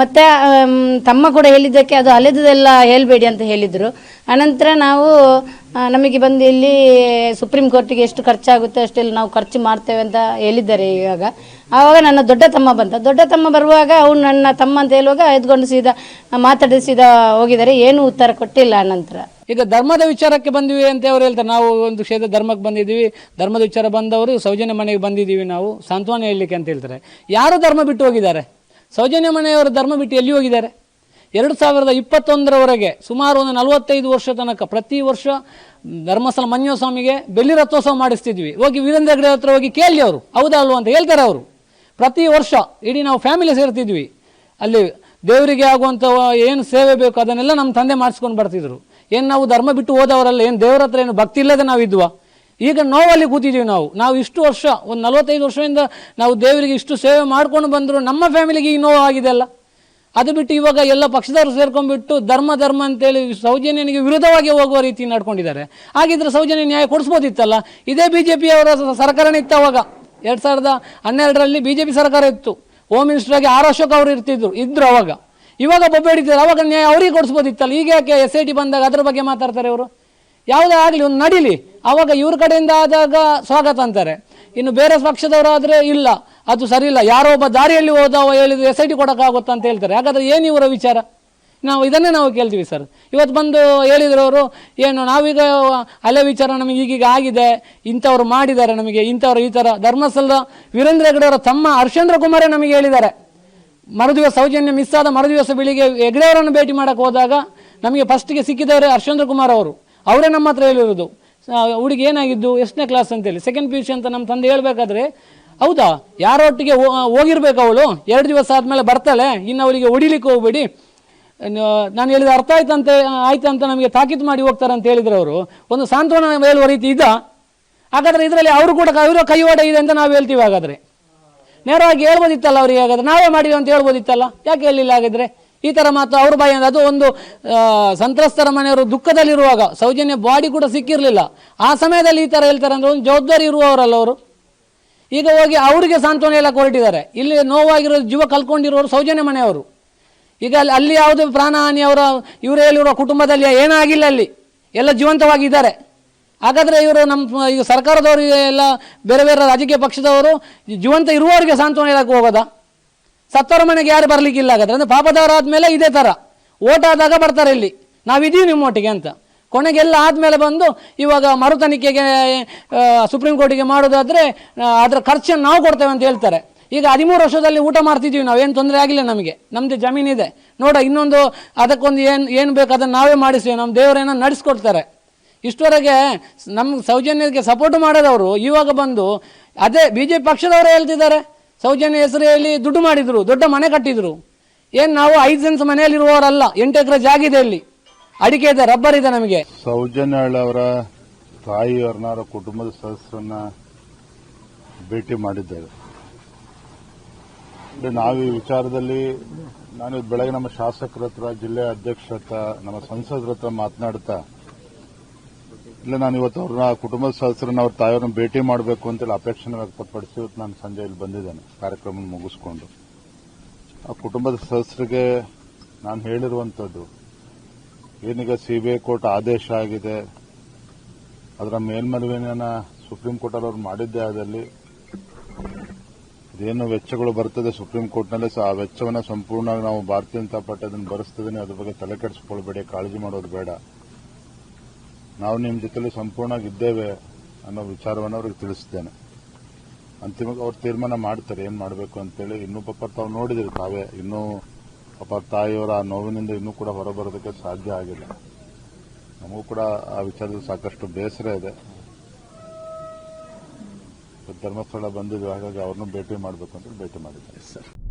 ಮತ್ತೆ ತಮ್ಮ ಕೂಡ ಹೇಳಿದ್ದಕ್ಕೆ ಅದು ಅಲೆದುದೆಲ್ಲ ಹೇಳಬೇಡಿ ಅಂತ ಹೇಳಿದರು. ಅನಂತರ ನಾವು ನಮಗೆ ಬಂದು ಇಲ್ಲಿ ಸುಪ್ರೀಂ ಕೋರ್ಟಿಗೆ ಎಷ್ಟು ಖರ್ಚಾಗುತ್ತೆ, ಅಷ್ಟೆಲ್ಲ ನಾವು ಖರ್ಚು ಮಾಡ್ತೇವೆ ಅಂತ ಹೇಳಿದ್ದಾರೆ ಇವಾಗ. ಆವಾಗ ನನ್ನ ದೊಡ್ಡ ತಮ್ಮ ಬಂದ. ದೊಡ್ಡ ತಮ್ಮ ಬರುವಾಗ ಅವನು ನನ್ನ ತಮ್ಮ ಅಂತ ಹೇಳುವಾಗ ಎದ್ಕೊಂಡು ಸೀದಾ ಮಾತಾಡಿಸಿದ ಹೋಗಿದ್ದಾರೆ. ಏನು ಉತ್ತರ ಕೊಟ್ಟಿಲ್ಲ ಅನಂತರ ಈಗ ಧರ್ಮದ ವಿಚಾರಕ್ಕೆ ಬಂದಿವಿ ಅಂತ ಅವ್ರು ಹೇಳ್ತಾರೆ. ನಾವು ಒಂದು ಕ್ಷೇತ್ರ ಧರ್ಮಕ್ಕೆ ಬಂದಿದ್ದೀವಿ. ಧರ್ಮದ ವಿಚಾರ ಬಂದವರು ಸೌಜನ್ಯ ಮನೆಗೆ ಬಂದಿದ್ದೀವಿ ನಾವು. ಸಾಂತ್ವನ ಹೇಳಲಿಕ್ಕೆ ಅಂತ ಹೇಳ್ತಾರೆ. ಯಾರು ಧರ್ಮ ಬಿಟ್ಟು ಹೋಗಿದ್ದಾರೆ? ಸೌಜನ್ಯ ಮನೆಯವರ ಧರ್ಮ ಬಿಟ್ಟು ಎಲ್ಲಿ ಹೋಗಿದ್ದಾರೆ? ಎರಡು ಸಾವಿರದ ಇಪ್ಪತ್ತೊಂದರವರೆಗೆ ಸುಮಾರು ಒಂದು ನಲವತ್ತೈದು ವರ್ಷ ತನಕ ಪ್ರತಿ ವರ್ಷ ಧರ್ಮಸ್ಥಳ ಮಂಜು ಸ್ವಾಮಿಗೆ ಬೆಳ್ಳಿ ರಥೋತ್ಸವ ಮಾಡಿಸ್ತಿದ್ವಿ. ಹೋಗಿ ವೀರೇಂದ್ರ ಹೆಗ್ಡೆ ಹತ್ರ ಹೋಗಿ ಕೇಳಿ ಅವರು. ಹೌದಾ ಅಲ್ವಾ ಅಂತ ಹೇಳ್ತಾರೆ ಅವರು. ಪ್ರತಿ ವರ್ಷ ಇಡೀ ನಾವು ಫ್ಯಾಮಿಲಿ ಸೇರ್ತಿದ್ವಿ. ಅಲ್ಲಿ ದೇವರಿಗೆ ಆಗುವಂಥ ಏನು ಸೇವೆ ಬೇಕು ಅದನ್ನೆಲ್ಲ ನಮ್ಮ ತಂದೆ ಮಾಡಿಸ್ಕೊಂಡು ಬರ್ತಿದ್ರು. ಏನು ನಾವು ಧರ್ಮ ಬಿಟ್ಟು ಹೋದವರಲ್ಲ, ಏನು ದೇವರ ಹತ್ರ ಏನು ಭಕ್ತಿ ಇಲ್ಲದೆ ನಾವು ಇದ್ವಾ ಈಗ ನೋವಲ್ಲಿ ಕೂತಿದ್ದೀವಿ ನಾವು. ನಾವು ಇಷ್ಟು ವರ್ಷ, ಒಂದು ನಲವತ್ತೈದು ವರ್ಷದಿಂದ ನಾವು ದೇವರಿಗೆ ಇಷ್ಟು ಸೇವೆ ಮಾಡ್ಕೊಂಡು ಬಂದರು ನಮ್ಮ ಫ್ಯಾಮಿಲಿಗೆ ಈ ನೋವು ಆಗಿದೆ ಅಲ್ಲ. ಅದು ಬಿಟ್ಟು ಇವಾಗ ಎಲ್ಲ ಪಕ್ಷದವರು ಸೇರ್ಕೊಂಡ್ಬಿಟ್ಟು ಧರ್ಮ ಧರ್ಮ ಅಂತೇಳಿ ಸೌಜನ್ಯನಿಗೆ ವಿರುದ್ಧವಾಗಿ ಹೋಗುವ ರೀತಿ ನಡ್ಕೊಂಡಿದ್ದಾರೆ. ಹಾಗಿದ್ರೆ ಸೌಜನ್ಯ ನ್ಯಾಯ ಕೊಡಿಸ್ಬೋದಿತ್ತಲ್ಲ? ಇದೇ ಬಿ ಜೆ ಪಿಯವರ ಸರ್ಕಾರನೇ ಇತ್ತು ಅವಾಗ. ಎರಡು ಸಾವಿರದ ಹನ್ನೆರಡರಲ್ಲಿ ಬಿ ಜೆ ಪಿ ಸರ್ಕಾರ ಇತ್ತು. ಹೋಮ್ ಮಿನಿಸ್ಟರ್ ಆಗಿ ಆರ್ ಅಶೋಕ್ ಅವರು ಇರ್ತಿದ್ರು, ಇದ್ರು ಅವಾಗ. ಇವಾಗ ಬೊಬ್ಬೆ ಹಿಡಿತಾರೆ ಅವಾಗ ನ್ಯಾಯ ಅವರಿಗೆ ಕೊಡಿಸ್ಬೋದಿತ್ತಲ್ಲ? ಈಗ ಯಾಕೆ ಎಸ್ ಐ ಟಿ ಬಂದಾಗ ಅದ್ರ ಬಗ್ಗೆ ಮಾತಾಡ್ತಾರೆ ಅವರು ಯಾವುದೇ ಆಗಲಿ ಒಂದು ನಡೀಲಿ. ಆವಾಗ ಇವ್ರ ಕಡೆಯಿಂದ ಆದಾಗ ಸ್ವಾಗತ ಅಂತಾರೆ. ಇನ್ನು ಬೇರೆ ಪಕ್ಷದವರಾದರೆ ಇಲ್ಲ. ಅದು ಸರಿ ಇಲ್ಲ. ಯಾರೋ ಒಬ್ಬ ದಾರಿಯಲ್ಲಿ ಹೋದವ ಹೇಳಿದ್ರು ಎಸ್ ಐ ಟಿ ಅಂತ ಹೇಳ್ತಾರೆ. ಹಾಗಾದ್ರೆ ಏನು ಇವರ ವಿಚಾರ? ನಾವು ಇದನ್ನೇ ನಾವು ಕೇಳ್ತೀವಿ ಸರ್. ಇವತ್ತು ಬಂದು ಹೇಳಿದ್ರು ಅವರು ಏನು, ನಾವೀಗ ಅಲೆ ವಿಚಾರ ನಮಗೆ ಈಗೀಗ ಆಗಿದೆ. ಇಂಥವ್ರು ಮಾಡಿದ್ದಾರೆ ನಮಗೆ. ಇಂಥವ್ರು ಈ ಥರ. ಧರ್ಮಸ್ಥಳದ ವೀರೇಂದ್ರ ಹೆಗ್ಡೆಯವರ ತಮ್ಮ ಹರ್ಷೇಂದ್ರ ಕುಮಾರೇ ನಮಗೆ ಹೇಳಿದ್ದಾರೆ. ಮರುದಿವಸ ಸೌಜನ್ಯ ಮಿಸ್ ಆದ ಮರುದಿವಸ ಬೆಳಿಗ್ಗೆ ಹೆಗ್ಡೆಯವರನ್ನು ಭೇಟಿ ಮಾಡೋಕ್ಕೆ ಹೋದಾಗ ನಮಗೆ ಫಸ್ಟಿಗೆ ಸಿಕ್ಕಿದವರೇ ಹರ್ಷೇಂದ್ರ ಕುಮಾರ್ ಅವರು. ಅವರೇ ನಮ್ಮ ಹತ್ರ ಹೇಳಿರೋದು. ಹುಡುಗಿ ಏನಾಗಿದ್ದು? ಎಷ್ಟನೇ ಕ್ಲಾಸ್ ಅಂತೇಳಿ. ಸೆಕೆಂಡ್ ಪಿ ಯು ಸಿ ಅಂತ ನಮ್ಮ ತಂದೆ ಹೇಳಬೇಕಾದ್ರೆ, ಹೌದಾ? ಯಾರೊಟ್ಟಿಗೆ ಹೋಗಿರ್ಬೇಕು ಅವಳು? ಎರಡು ದಿವಸ ಆದಮೇಲೆ ಬರ್ತಾಳೆ? ಇನ್ನು ಅವಳಿಗೆ ಹೊಡಿಲಿಕ್ಕೆ ಹೋಗ್ಬೇಡಿ. ನಾನು ಹೇಳಿದ ಅರ್ಥ ಆಯ್ತಂತೆ, ಆಯ್ತು ಅಂತ ನಮಗೆ ತಾಕೀತು ಮಾಡಿ ಹೋಗ್ತಾರೆ ಅಂತ ಹೇಳಿದ್ರು ಅವರು. ಒಂದು ಸಾಂತ್ವನ ಹೇಳುವ ರೀತಿ ಇದ್ದ. ಹಾಗಾದ್ರೆ ಇದರಲ್ಲಿ ಅವರು ಕೂಡ ಅವರ ಕೈವಾಡ ಇದೆ ಅಂತ ನಾವು ಹೇಳ್ತೀವಿ ಹಾಗಾದರೆ. ನೇರವಾಗಿ ಹೇಳ್ಬೋದಿತ್ತಲ್ಲ ಅವರಿಗೆ ಹಾಗಾದ್ರೆ? ನಾವೇ ಮಾಡಿವಿ ಅಂತ ಹೇಳ್ಬೋದಿತ್ತಲ್ಲ? ಯಾಕೆ ಹೇಳಿಲ್ಲ ಹಾಗಿದ್ರೆ? ಈ ಥರ ಮಾತು ಅವ್ರ ಬಾಯಿ ಅದು ಒಂದು ಸಂತ್ರಸ್ತರ ಮನೆಯವರು ದುಃಖದಲ್ಲಿರುವಾಗ, ಸೌಜನ್ಯ ಬಾಡಿ ಕೂಡ ಸಿಕ್ಕಿರಲಿಲ್ಲ. ಆ ಸಮಯದಲ್ಲಿ ಈ ಥರ ಹೇಳ್ತಾರೆ ಅಂದರೆ ಒಂದು ಜವಾಬ್ದಾರಿ ಇರುವವರಲ್ಲ ಅವರು. ಈಗ ಹೋಗಿ ಅವರಿಗೆ ಸಾಂತ್ವನ ಎಲ್ಲ ಹೊರಟಿದ್ದಾರೆ ಇಲ್ಲಿ ನೋವಾಗಿರೋ ಜೀವ ಕಲ್ಕೊಂಡಿರೋರು ಸೌಜನ್ಯ ಮನೆಯವರು. ಈಗ ಅಲ್ಲಿ ಅಲ್ಲಿ ಯಾವುದೇ ಪ್ರಾಣಹಾನಿ ಅವರ, ಇವರು ಹೇಳಿರುವ ಕುಟುಂಬದಲ್ಲಿ ಏನಾಗಿಲ್ಲ ಅಲ್ಲಿ. ಎಲ್ಲ ಜೀವಂತವಾಗಿದ್ದಾರೆ. ಹಾಗಾದರೆ ಇವರು ನಮ್ಮ, ಈಗ ಸರ್ಕಾರದವರು ಎಲ್ಲ ಬೇರೆ ಬೇರೆ ರಾಜಕೀಯ ಪಕ್ಷದವರು ಜೀವಂತ ಇರುವವರಿಗೆ ಸಾಂತ್ವನ ಹೇಳಕ್ಕೆ ಹೋಗೋದಾ? ಸತ್ತವರ ಮನೆಗೆ ಯಾರು ಬರಲಿಕ್ಕಿಲ್ಲ ಹಾಗಾದ್ರೆ? ಅಂದರೆ ಪಾಪದವರಾದ್ಮೇಲೆ ಇದೇ ಥರ ಓಟ್ ಆದಾಗ ಬರ್ತಾರೆ ಇಲ್ಲಿ. ನಾವಿದ್ದೀವಿ ನಿಮ್ಮೊಟ್ಟಿಗೆ ಅಂತ. ಕೊನೆಗೆಲ್ಲ ಆದಮೇಲೆ ಬಂದು ಇವಾಗ ಮರು ತನಿಖೆಗೆ ಸುಪ್ರೀಂ ಕೋರ್ಟಿಗೆ ಮಾಡೋದಾದರೆ ಅದರ ಖರ್ಚನ್ನು ನಾವು ಕೊಡ್ತೇವೆ ಅಂತ ಹೇಳ್ತಾರೆ. ಈಗ ಹದಿಮೂರು ವರ್ಷದಲ್ಲಿ ಊಟ ಮಾಡ್ತಿದ್ದೀವಿ ನಾವು, ಏನು ತೊಂದರೆ ಆಗಿಲ್ಲ ನಮಗೆ. ನಮ್ಮದು ಜಮೀನಿದೆ ನೋಡ, ಇನ್ನೊಂದು, ಅದಕ್ಕೊಂದು ಏನು ಏನು ಬೇಕು ಅದನ್ನು ನಾವೇ ಮಾಡಿಸ್ತೀವಿ ನಮ್ಮ ದೇವರೇನೋ ನಡೆಸ್ಕೊಡ್ತಾರೆ. ಇಷ್ಟವರೆಗೆ ನಮ್ಮ ಸೌಜನ್ಯಕ್ಕೆ ಸಪೋರ್ಟ್ ಮಾಡೋದವರು ಇವಾಗ ಬಂದು, ಅದೇ ಬಿ ಜೆ ಪಕ್ಷದವರು ಹೇಳ್ತಿದ್ದಾರೆ. ಸೌಜನ್ಯ ಹೆಸರು ದುಡ್ಡು ಮಾಡಿದ್ರು, ದೊಡ್ಡ ಮನೆ ಕಟ್ಟಿದ್ರು. ಏನು ನಾವು ಐದು ಸೆನ್ಸ್ ಮನೆಯಲ್ಲಿರುವವರಲ್ಲ, ಎಂಟು ಎಕರೆ ಜಾಗಿದೆ ಇಲ್ಲಿ. ಅಡಿಕೆ ಇದೆ, ರಬ್ಬರ್ ಇದೆ ನಮಗೆ. ಸೌಜನ್ಯ ಅವರ ತಾಯಿಯವ್ರನ್ನ ಅವರ ಕುಟುಂಬದ ಸದಸ್ಯರನ್ನ ಭೇಟಿ ಮಾಡಿದ್ದೇವೆ ನಾವು ಈ ವಿಚಾರದಲ್ಲಿ, ನಾನು ಬೆಳಗ್ಗೆ ನಮ್ಮ ಶಾಸಕರ ಹತ್ರ, ಜಿಲ್ಲೆ ಅಧ್ಯಕ್ಷರ ಹತ್ರ, ನಮ್ಮ ಸಂಸದರ ಹತ್ರ ಮಾತನಾಡ್ತಾ ಇಲ್ಲ, ನಾನು ಇವತ್ತು ಅವ್ರನ್ನ, ಕುಟುಂಬದ ಸದಸ್ಯರನ್ನ ಅವ್ರ ತಾಯಿಯವ್ರನ್ನ ಭೇಟಿ ಮಾಡಬೇಕು ಅಂತೇಳಿ ಅಪೇಕ್ಷೆನ ವ್ಯಕ್ತಪಡಿಸಿ ಇವತ್ತು ನಾನು ಸಂಜೆ ಇಲ್ಲಿ ಬಂದಿದ್ದೇನೆ ಕಾರ್ಯಕ್ರಮ ಮುಗಿಸ್ಕೊಂಡು. ಆ ಕುಟುಂಬದ ಸದಸ್ಯರಿಗೆ ನಾನು ಹೇಳಿರುವಂಥದ್ದು, ಏನೀಗ ಸಿಬಿಐ ಕೋರ್ಟ್ ಆದೇಶ ಆಗಿದೆ, ಅದರ ಮೇಲ್ಮನವಿನ ಸುಪ್ರೀಂ ಕೋರ್ಟ್ ಅವರು ಮಾಡಿದ್ದೇ ಆದಲ್ಲಿ, ಇದೇನು ವೆಚ್ಚಗಳು ಬರ್ತದೆ ಸುಪ್ರೀಂ ಕೋರ್ಟ್ನಲ್ಲಿ ಆ ವೆಚ್ಚವನ್ನು ಸಂಪೂರ್ಣವಾಗಿ ನಾವು ಭಾರತೀಯ ಜನತಾ ಪಾರ್ಟಿ ಅದನ್ನು ಭರಿಸ್ತಿದ್ದೀನಿ, ಅದ್ರ ಬಗ್ಗೆ ತಲೆ ಕೆಡಿಸ್ಕೊಳ್ಬೇಡಿ, ಕಾಳಜಿ ಮಾಡೋದು ಬೇಡ. ನಾವು ನಿಮ್ಮ ಜೊತೆಲಿ ಸಂಪೂರ್ಣವಾಗಿ ಇದ್ದೇವೆ ಅನ್ನೋ ವಿಚಾರವನ್ನು ಅವ್ರಿಗೆ ತಿಳಿಸಿದ್ದೇನೆ ಅಂತಿಮವಾಗಿ ಅವ್ರು ತೀರ್ಮಾನ ಮಾಡ್ತಾರೆ, ಏನ್ ಮಾಡಬೇಕು ಅಂತೇಳಿ. ಇನ್ನೂ ಪಾಪ ತಾವು ನೋಡಿದಿರಿ ತಾವೇ. ಇನ್ನೂ ಪಾಪ ತಾಯಿಯವರ ಆ ನೋವಿನಿಂದ ಇನ್ನೂ ಕೂಡ ಹೊರಬರೋದಕ್ಕೆ ಸಾಧ್ಯ ಆಗಿಲ್ಲ. ನಮಗೂ ಕೂಡ ಆ ವಿಚಾರದಲ್ಲಿ ಸಾಕಷ್ಟು ಬೇಸರ ಇದೆ. ಧರ್ಮಸ್ಥಳ ಬಂದಿದ್ವಿ, ಹಾಗಾಗಿ ಅವ್ರನ್ನೂ ಭೇಟಿ ಮಾಡಬೇಕು ಅಂತ ಭೇಟಿ ಮಾಡಿದ್ದಾರೆ